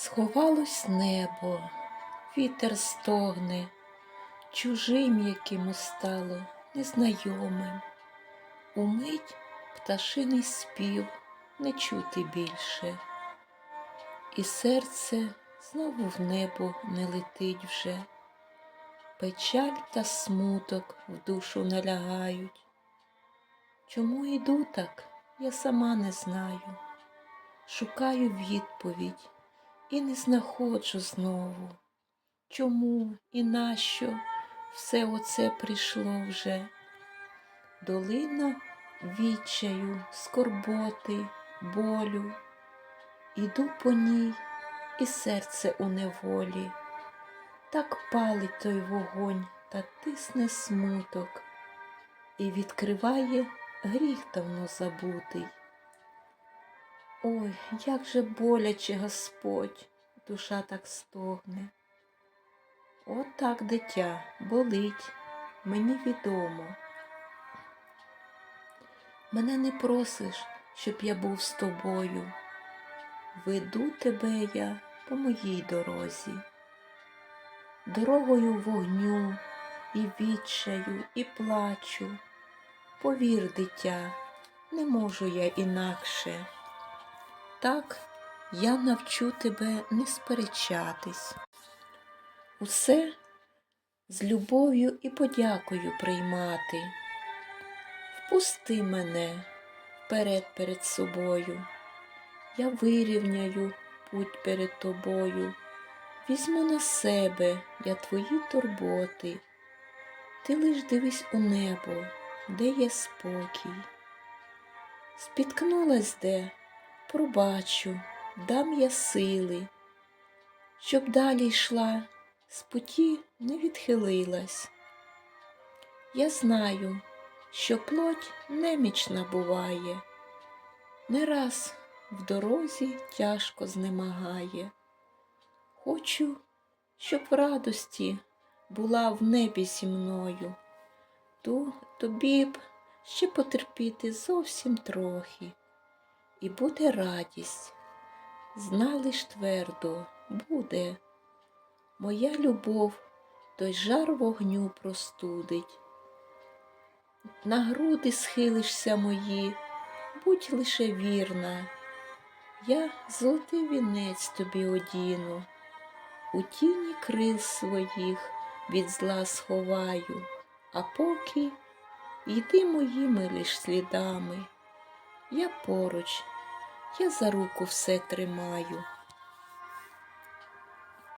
Сховалось небо, вітер стогне, чужим якимось стало, незнайомим. Умить пташиний спів не чути більше, і серце знову в небо не летить вже. Печаль та смуток в душу налягають. Чому йду так, я сама не знаю. Шукаю відповідь і не знаходжу знову. Чому і нащо все оце прийшло вже? Долина відчаю, скорботи, болю. Іду по ній, і серце у неволі. Так палить той вогонь та тисне смуток, і відкриває гріх давно забутий. Ой, як же боляче Господь, душа так стогне. От так, дитя, болить, мені відомо. Мене не просиш, щоб я був з тобою. Веду тебе я по моїй дорозі, дорогою вогню і відчаю, і плачу. Повір, дитя, не можу я інакше. Так я навчу тебе не сперечатись. Усе з любов'ю і подякою приймати. Впусти мене вперед перед собою. Я вирівняю путь перед тобою. Візьму на себе я твої турботи. Ти лиш дивись у небо, де є спокій. Спіткнулась де, пробачу, дам я сили, щоб далі йшла, з путі не відхилилась. Я знаю, що плоть немічна буває, не раз в дорозі тяжко знемагає. Хочу, щоб радості була в небі зі мною, то тобі б ще потерпіти зовсім трохи, і буде радість, знали ж твердо, буде. Моя любов той жар вогню простудить. На груди схилишся мої, будь лише вірна, я золотий вінець тобі одіну, у тіні крил своїх від зла сховаю, а поки йди моїми лиш слідами, я поруч, я за руку все тримаю.